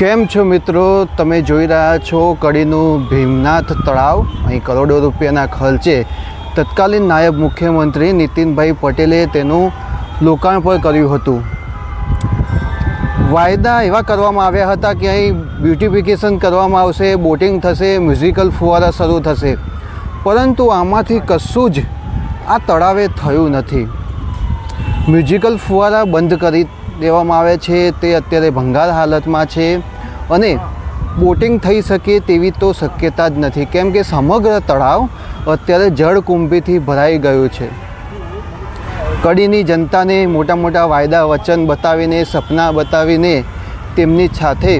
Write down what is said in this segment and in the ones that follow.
કેમ છો મિત્રો? તમે જોઈ રહ્યા છો કડીનું ભીમનાથ તળાવ. અહીં કરોડો રૂપિયાના ખર્ચે તત્કાલીન નાયબ મુખ્યમંત્રી નીતિનભાઈ પટેલે તેનું લોકાર્પણ કર્યું હતું. વાયદા એવા કરવામાં આવ્યા હતા કે અહીં બ્યુટિફિકેશન કરવામાં આવશે, બોટિંગ થશે, મ્યુઝિકલ ફુવારા શરૂ થશે. પરંતુ આમાંથી કશું જ આ તળાવે થયું નથી. મ્યુઝિકલ ફુવારા બંધ કરી દેવામાં આવે છે, તે અત્યારે ભંગાર હાલતમાં છે અને બોટિંગ થઈ શકે તેવી તો શક્યતા જ નથી. કેમ કે સમગ્ર તળાવ અત્યારે જળકુંભીથી ભરાઈ ગયું છે. કડીની જનતાને મોટા મોટા વાયદા વચન બતાવીને, સપના બતાવીને તેમની સાથે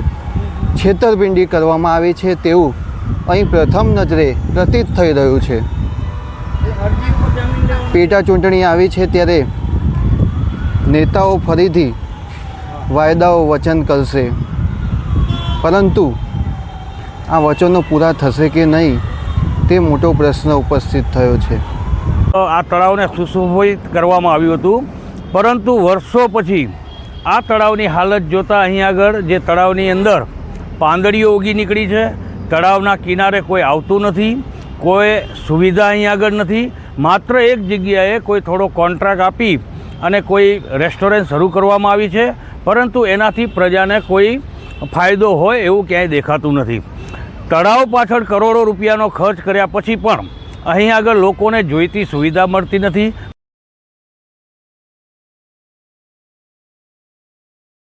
છેતરપિંડી કરવામાં આવી છે, તેવું અહીં પ્રથમ નજરે પ્રતીત થઈ રહ્યું છે. પેટા ચૂંટણી આવી છે ત્યારે નેતાઓ ફરીથી વાયદાઓ વચન કરશે. પરંતુ આ વચનો પૂરા થશે કે નહીં, તે મોટો પ્રશ્ન ઉપસ્થિત થયો છે. આ તળાવને સુશોભિત કરવામાં આવ્યું હતું. પરંતુ વર્ષો પછી આ તળાવની હાલત જોતાં અહીં આગળ જે તળાવની અંદર પાંદડીઓ ઉગી નીકળી છે, તળાવના કિનારે કોઈ આવતું નથી, કોઈ સુવિધા અહીં આગળ નથી. માત્ર એક જગ્યાએ કોઈ થોડો કોન્ટ્રાક્ટ આપી અને કોઈ રેસ્ટોરન્ટ શરૂ કરવામાં આવી છે, પરંતુ એનાથી પ્રજાને કોઈ ફાયદો હોય એવું ક્યાંય દેખાતું નથી. તળાવ પાછળ કરોડો રૂપિયાનો ખર્ચ કર્યા પછી પણ અહીં આગળ લોકોને જોઈતી સુવિધા મળતી નથી.